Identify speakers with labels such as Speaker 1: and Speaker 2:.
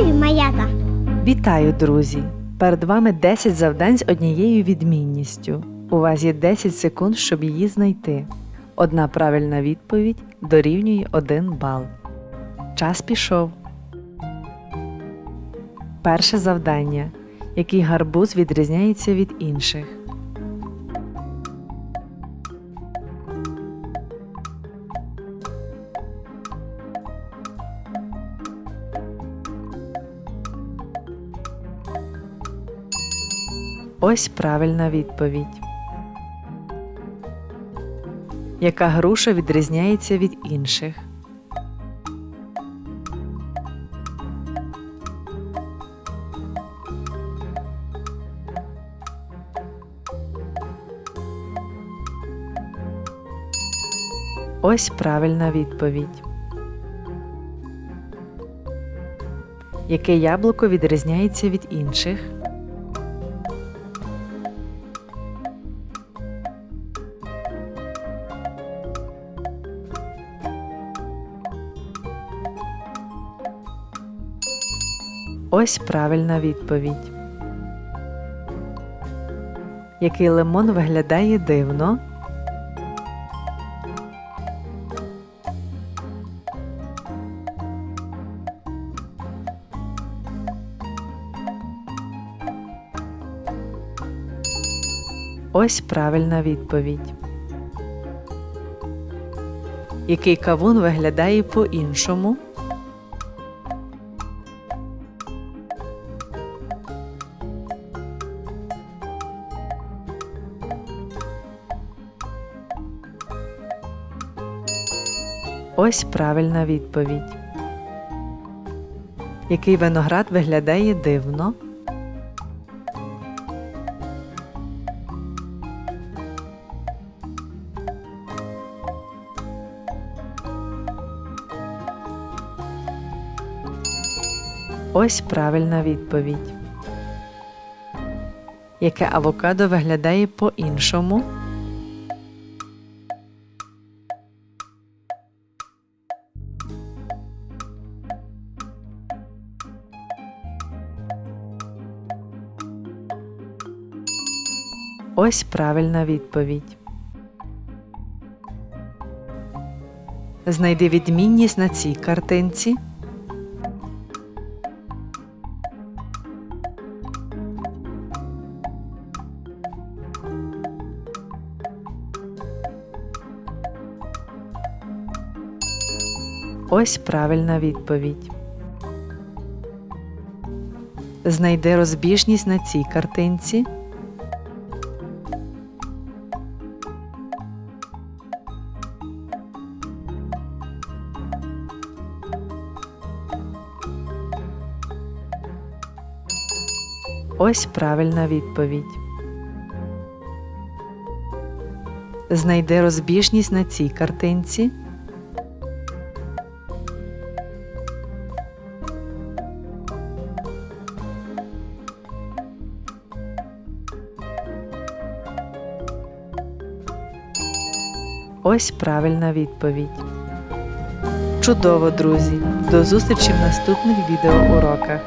Speaker 1: Веселі малята.
Speaker 2: Вітаю, друзі! Перед вами 10 завдань з однією відмінністю. У вас є 10 секунд, щоб її знайти. Одна правильна відповідь дорівнює 1 бал. Час пішов. Перше завдання. Який гарбуз відрізняється від інших? Ось правильна відповідь. Яка груша відрізняється від інших? Ось правильна відповідь. Яке яблуко відрізняється від інших? Ось правильна відповідь. Який лимон виглядає дивно? Ось правильна відповідь. Який кавун виглядає по-іншому? Ось правильна відповідь. Який виноград виглядає дивно? Ось правильна відповідь. Яке авокадо виглядає по-іншому? Ось правильна відповідь. Знайди відмінність на цій картинці. Ось правильна відповідь. Знайди розбіжність на цій картинці. Ось правильна відповідь. Знайди розбіжність на цій картинці. Ось правильна відповідь. Чудово, друзі! До зустрічі в наступних відеоуроках.